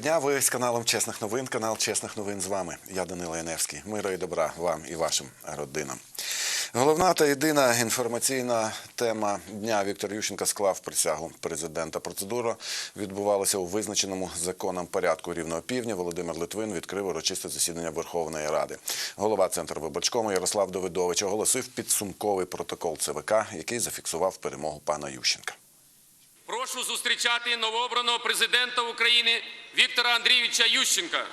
Дня. Ви з каналом Чесних новин. Канал Чесних новин з вами. Я Данило Яневський. Мира і добра вам і вашим родинам. Головна та єдина інформаційна тема дня Віктор Ющенко склав присягу президента. Процедура відбувалася у визначеному законом порядку рівного півдня. Володимир Литвин відкрив урочисте засідання Верховної Ради. Голова центру виборчкому Ярослав Давидович оголосив підсумковий протокол ЦВК, який зафіксував перемогу пана Ющенка. Прошу зустрічати новообраного президента України Віктора Андрійовича Ющенка.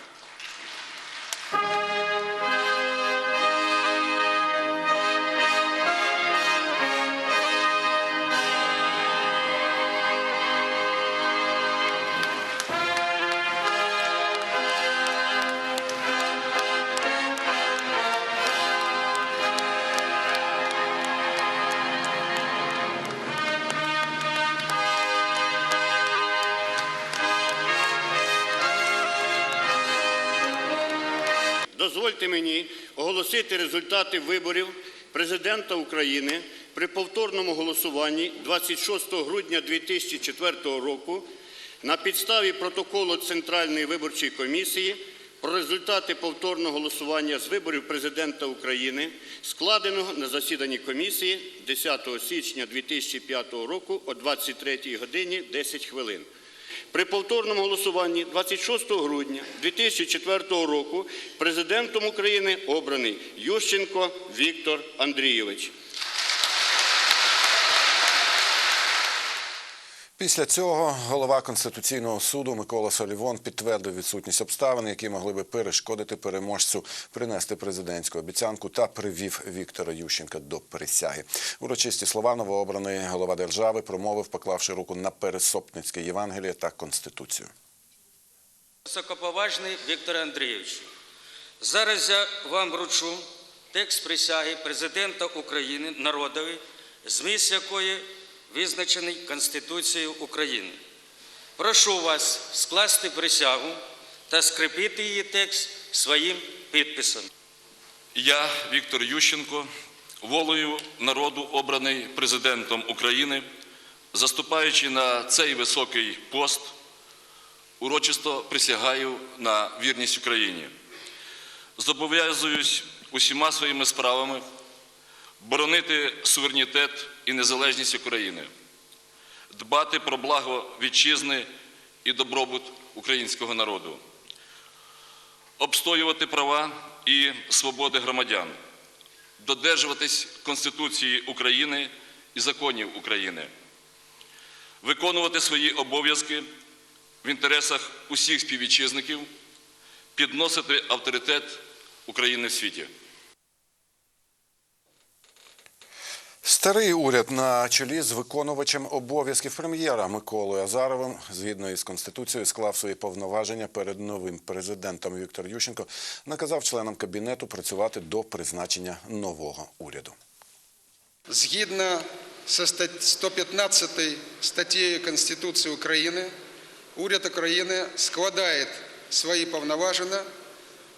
Дозвольте мені оголосити результати виборів президента України при повторному голосуванні 26 грудня 2004 року на підставі протоколу Центральної виборчої комісії про результати повторного голосування з виборів президента України, складеного на засіданні комісії 10 січня 2005 року о 23 годині 10 хвилин. При повторному голосуванні 26 грудня 2004 року президентом України обраний Ющенко Віктор Андрійович. Після цього голова Конституційного суду Микола Солівон підтвердив відсутність обставин, які могли би перешкодити переможцю принести президентську обіцянку та привів Віктора Ющенка до присяги. Урочисті слова новообраний голова держави промовив, поклавши руку на пересопницьке Євангеліє та Конституцію. Високоповажний Віктор Андрійович, зараз я вам вручу текст присяги президента України народові, зміст якої визначений Конституцією України. Прошу вас скласти присягу та скріпити її текст своїм підписом. Я, Віктор Ющенко, волею народу обраний президентом України, заступаючи на цей високий пост, урочисто присягаю на вірність Україні. Зобов'язуюсь усіма своїми справами боронити суверенітет і незалежність України, дбати про благо вітчизни і добробут українського народу обстоювати права і свободи громадян, додержуватись Конституції України і законів України, виконувати свої обов'язки в інтересах усіх співвітчизників, підносити авторитет України в світі. Старий уряд на чолі з виконувачем обов'язків прем'єра Миколою Азаровим, згідно із конституцією, склав свої повноваження перед новим президентом Віктор Ющенко, наказав членам кабінету працювати до призначення нового уряду. Згідно стат- 115 статтею Конституції України, уряд України складає свої повноваження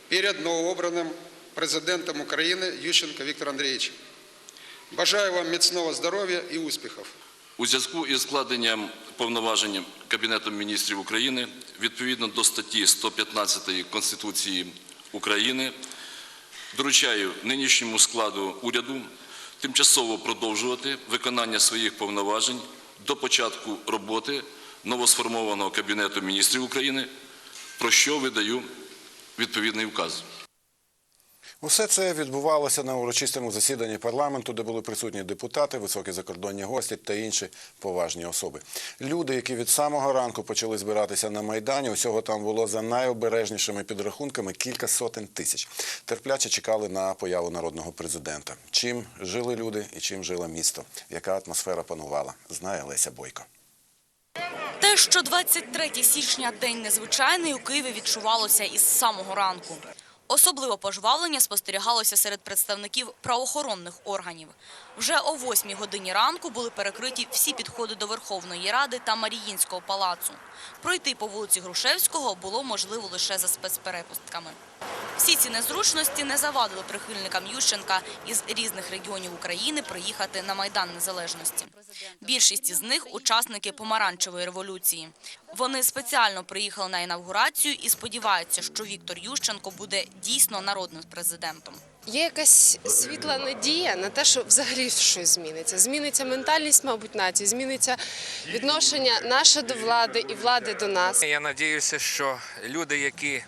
перед новообраним президентом України Ющенко Віктором Андрійовичем. Бажаю вам міцного здоров'я і успіхів. У зв'язку із складенням повноважень Кабінетом міністрів України відповідно до статті 115 Конституції України доручаю нинішньому складу уряду тимчасово продовжувати виконання своїх повноважень до початку роботи новосформованого Кабінету міністрів України, про що видаю відповідний указ. Усе це відбувалося на урочистому засіданні парламенту, де були присутні депутати, високі закордонні гості та інші поважні особи. Люди, які від самого ранку почали збиратися на майдані, усього там було за найобережнішими підрахунками кілька сотень тисяч. Терпляче чекали на появу народного президента. Чим жили люди і чим жило місто? Яка атмосфера панувала? Знає Леся Бойко. Те, що 23 січня – день незвичайний, у Києві відчувалося із самого ранку. Особливо пожвавлення спостерігалося серед представників правоохоронних органів. Вже о 8 годині ранку були перекриті всі підходи до Верховної Ради та Маріїнського палацу. Пройти по вулиці Грушевського було можливо лише за спецперепустками. Всі ці незручності не завадили прихильникам Ющенка із різних регіонів України приїхати на Майдан Незалежності. Більшість із них – учасники помаранчевої революції. Вони спеціально приїхали на інавгурацію і сподіваються, що Віктор Ющенко буде дійсно народним президентом. Є якась світла надія на те, що взагалі щось зміниться. Зміниться ментальність, мабуть, нації, зміниться відношення наше до влади і влади до нас. Я надіюся, що люди, які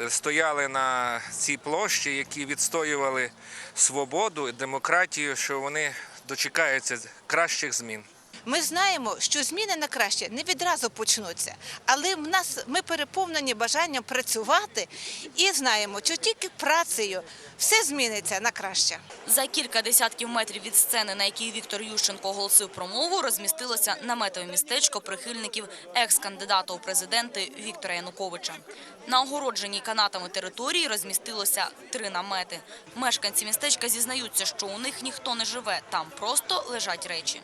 е, стояли на цій площі, які відстоювали свободу і демократію, що вони дочекаються кращих змін. Ми знаємо, що зміни на краще не відразу почнуться, але в нас ми переповнені бажанням працювати і знаємо, що тільки працею все зміниться на краще. За кілька десятків метрів від сцени, на якій Віктор Ющенко оголосив промову, розмістилося наметове містечко прихильників екс-кандидата у президенти Віктора Януковича. На огородженій канатами території розмістилося три намети. Мешканці містечка зізнаються, що у них ніхто не живе, там просто лежать речі.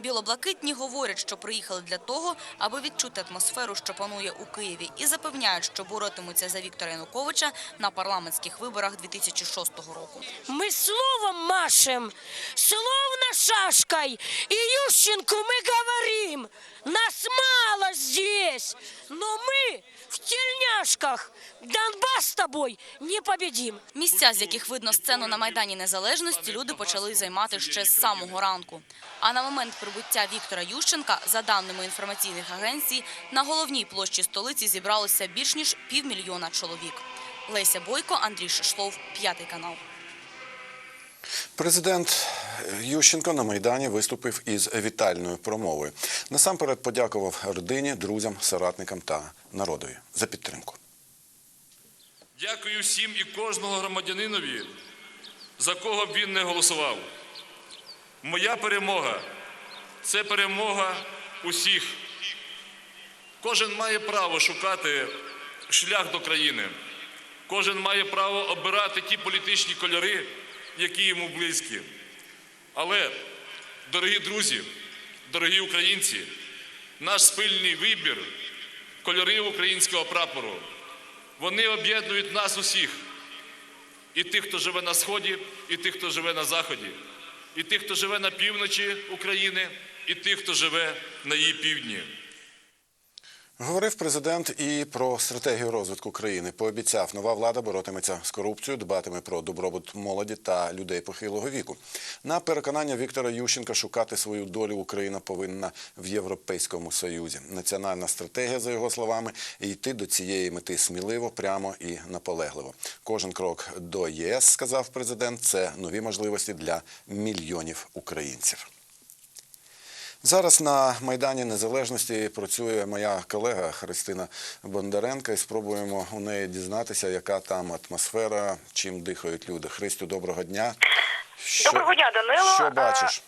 Білоблакитні говорять, що приїхали для того, аби відчути атмосферу, що панує у Києві, і запевняють, що боротимуться за Віктора Януковича на парламентських виборах 2006 року. Мы словом машем, словно шашкой. И Ющенку мы говорим, нас мало здесь, но мы в тельняшках. Донбасс с тобой не победим. Місця, з яких видно сцену на Майдані Незалежності, люди почали займати ще з самого ранку. А на момент прибуття Віктора Ющенка, за даними інформаційних агенцій, на головній площі столиці зібралося більш ніж півмільйона чоловік. Леся Бойко, Андрій Шишлов, п'ятий канал. Президент Ющенко на Майдані виступив із вітальною промовою. Насамперед подякував родині, друзям, соратникам та народові за підтримку. Дякую всім і кожного громадянинові, за кого б він не голосував. Моя перемога це перемога усіх. Кожен має право шукати шлях до країни. Кожен має право обирати ті політичні кольори, які йому близькі. Але, дорогі друзі, дорогі українці, наш спільний вибір кольорів українського прапору. Вони об'єднують нас усіх. І тих, хто живе на сході, і тих, хто живе на заході, і тих, хто живе на півночі України, і тих, хто живе на її півдні. Говорив президент і про стратегію розвитку країни. Пообіцяв, нова влада боротиметься з корупцією, дбатиме про добробут молоді та людей похилого віку. На переконання Віктора Ющенка шукати свою долю Україна повинна в Європейському Союзі. Національна стратегія, за його словами, йти до цієї мети сміливо, прямо і наполегливо. Кожен крок до ЄС, сказав президент, це нові можливості для мільйонів українців. Зараз на Майдані Незалежності працює моя колега Христина Бондаренка і спробуємо у неї дізнатися, яка там атмосфера, чим дихають люди. Христю, доброго дня. Що, Доброго дня, Данило. Що бачиш?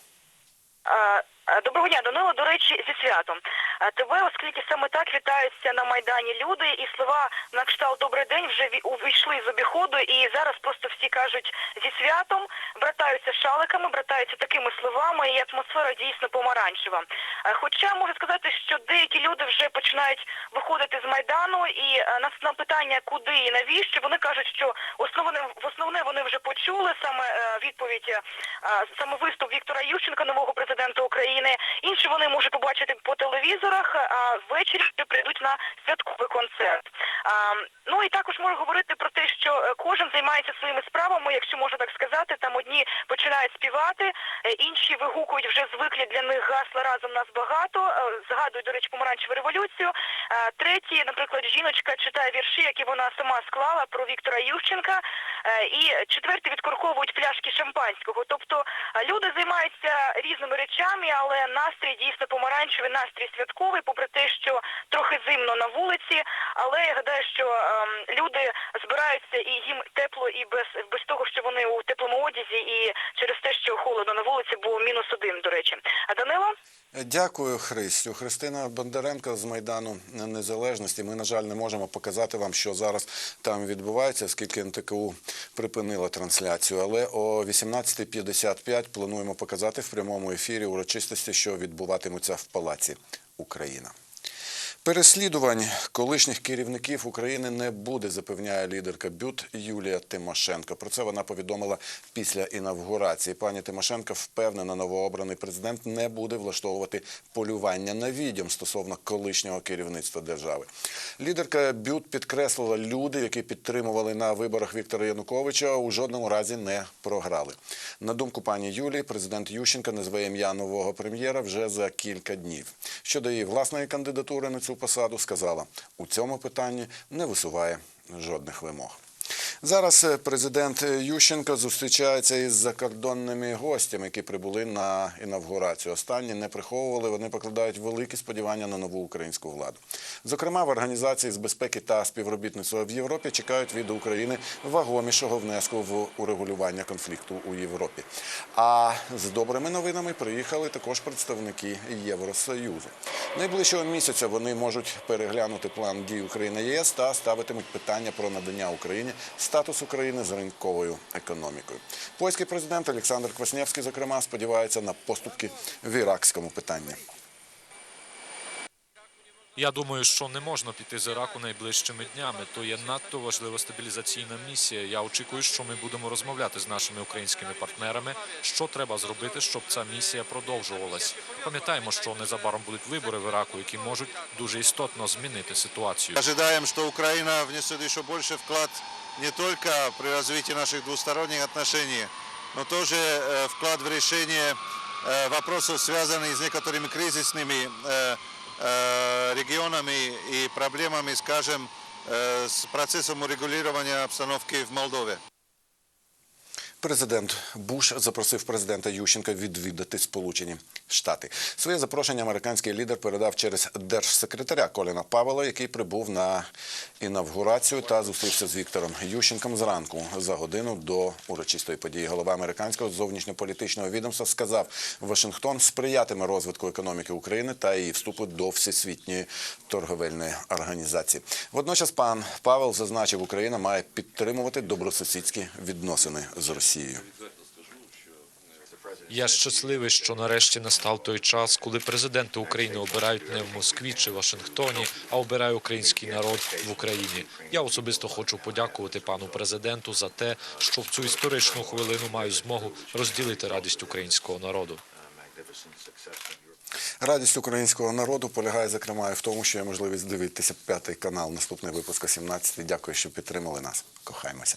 Е, Доброго дня, Данило. До речі, зі святом. Е, Тебе, оскільки саме так вітаються на Майдані люди, і слова на кшталт «Добрий день» вже увійшли з обіходу, і зараз просто всі кажуть зі святом, братаються шаликами, братаються такими словами, і атмосфера дійсно помаранчева. Е, Хоча можу сказати, що деякі люди вже починають виходити з Майдану, і на, питання, куди і навіщо, вони кажуть, що основне, в основне вони вже почули саме відповідь, саме виступ Віктора Ющенка, нового президента України. Інші вони можуть побачити по телевізорах, а ввечері прийдуть на святковий концерт. А, ну і також можу говорити про те, що е, кожен займається своїми справами, якщо можна так сказати. Там одні починають співати, е, інші вигукують вже звиклі для них гасла разом нас багато. е, Згадують, до речі, помаранчеву революцію. Е, Треті, наприклад, жіночка читає вірші, які вона сама склала про Віктора Ющенка. І четверті відкорковують пляшки шампанського. Тобто люди займаються різними речами, але настрій дійсно помаранчевий, настрій святковий, попри те, що трохи зимно на вулиці. Але я гадаю, що ем, люди збираються і їм тепло і без, без того, що вони у теплому одязі, і через те, що холодно на вулиці, було мінус один, до речі. А Данило? Дякую, Христю. Христина Бондаренко з Майдану Незалежності. Ми, на жаль, не можемо показати вам, що зараз там відбувається, оскільки НТКУ припинила трансляцію. Але о 18.55 плануємо показати в прямому ефірі урочистості, що відбуватимуться в Палаці Україна. Переслідувань колишніх керівників України не буде, запевняє лідерка БЮТ Юлія Тимошенко. Про це вона повідомила після інавгурації. Пані Тимошенко впевнена, новообраний президент не буде влаштовувати полювання на відьом стосовно колишнього керівництва держави. Лідерка БЮТ підкреслила, люди, які підтримували на виборах Віктора Януковича, у жодному разі не програли. На думку пані Юлії, президент Ющенка назве ім'я нового прем'єра вже за кілька днів. Щодо її власної кандидатури на цю посаду, сказала, у цьому питанні не висуває жодних вимог. Зараз е, президент Ющенко зустрічається із закордонними гостями, які прибули на інавгурацію. Останні не приховували, вони покладають великі сподівання на нову українську владу. Зокрема, в організації з безпеки та співробітництва в Європі чекають від України вагомішого внеску в урегулювання конфлікту у Європі. А з добрими новинами приїхали також представники Євросоюзу. Найближчого місяця вони можуть переглянути план дій України ЄС та ставитимуть питання про надання Україні статус України з ринковою економікою. Польський президент Олександр Квасневський, зокрема, сподівається на поступки в іракському питанні. Я думаю, що не можна піти з Іраку найближчими днями. То є надто важлива стабілізаційна місія. Я очікую, що ми будемо розмовляти з нашими українськими партнерами, що треба зробити, щоб ця місія продовжувалась. Пам'ятаємо, що незабаром будуть вибори в Іраку, які можуть дуже істотно змінити ситуацію. Ожидаем, что Украина внесет еще больше вклад не только при развитии наших двусторонних отношений, но тоже э, вклад в решение э, вопросов, связанных с некоторыми кризисными э, э, регионами и проблемами, скажем, э, с процессом урегулирования обстановки в Молдове. Президент Буш запросив президента Ющенка відвідати Сполучені Штати. Своє запрошення американський лідер передав через держсекретаря Коліна Павела, який прибув на інавгурацію та зустрівся з Віктором Ющенком зранку за годину до урочистої події. Голова американського зовнішньополітичного відомства сказав, Вашингтон сприятиме розвитку економіки України та її вступу до всесвітньої торговельної організації. Водночас пан Павел зазначив, Україна має підтримувати добросусідські відносини з Росією. Я щасливий, що нарешті настав той час, коли президенти України обирають не в Москві чи Вашингтоні, а обирає український народ в Україні. Я особисто хочу подякувати пану президенту за те, що в цю історичну хвилину маю змогу розділити радість українського народу. Радість українського народу полягає, зокрема, і в тому, що є можливість дивитися п'ятий канал. Наступний випуск о 17. Дякую, що підтримали нас. Кохаймося.